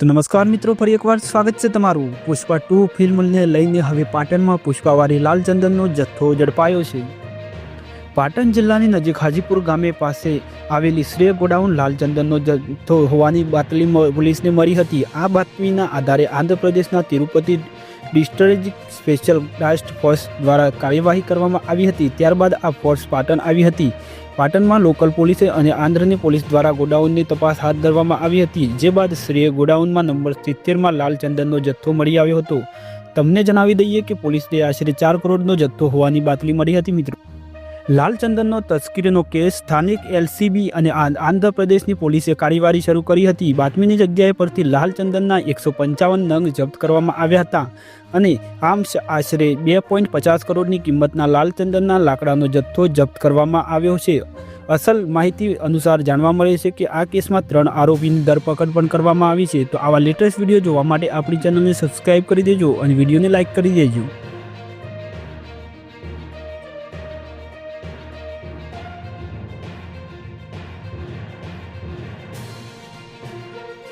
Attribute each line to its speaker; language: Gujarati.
Speaker 1: તો નમસ્કાર મિત્રો, ફરી એકવાર સ્વાગત છે તમારું. પુષ્પા ટુ ફિલ્મને લઈને હવે પાટણમાં પુષ્પાવારી લાલચંદનનો જથ્થો ઝડપાયો છે. પાટણ જિલ્લાની નજીક હાજીપુર ગામે પાસે આવેલી શ્રેય ગોડાઉન લાલચંદનનો જથ્થો હોવાની બાતમી પોલીસને મળી હતી. આ બાતમીના આધારે આંધ્રપ્રદેશના Tirupati district special task force દ્વારા કાર્યવાહી કરવામાં આવી હતી. ત્યારબાદ આ ફોર્સ પાટણ આવી હતી. પાટણમાં લોકલ પોલીસે અને આંધ્રની પોલીસ દ્વારા ગોડાઉનની તપાસ હાથ ધરવામાં આવી હતી. જે બાદ શ્રેય ગોડાઉનમાં નંબર સિત્તેરમાં લાલચંદનનો જથ્થો મળી આવ્યો હતો. તમને જણાવી દઈએ કે પોલીસને આશરે ચાર કરોડનો જથ્થો હોવાની બાતમી મળી હતી, મિત્રો. લાલ ચંદનનો તસ્કરીનો કેસ સ્થાનિક એલસીબી અને આંધ્રપ્રદેશની પોલીસે કાર્યવાહી શરૂ કરી હતી. બાતમીની જગ્યાએ પરથી લાલ ચંદનના એકસો પંચાવન નંગ જપ્ત કરવામાં આવ્યા હતા અને આમ આશરે બે પોઈન્ટ પચાસ કરોડની કિંમતના લાલચંદનના લાકડાનો જથ્થો જપ્ત કરવામાં આવ્યો છે. અસલ માહિતી અનુસાર જાણવા મળે છે કે આ કેસમાં ત્રણ આરોપીની ધરપકડ પણ કરવામાં આવી છે. તો આવા લેટેસ્ટ વીડિયો જોવા માટે આપણી ચેનલને સબસ્ક્રાઇબ કરી દેજો અને વિડીયોને લાઇક કરી દેજો.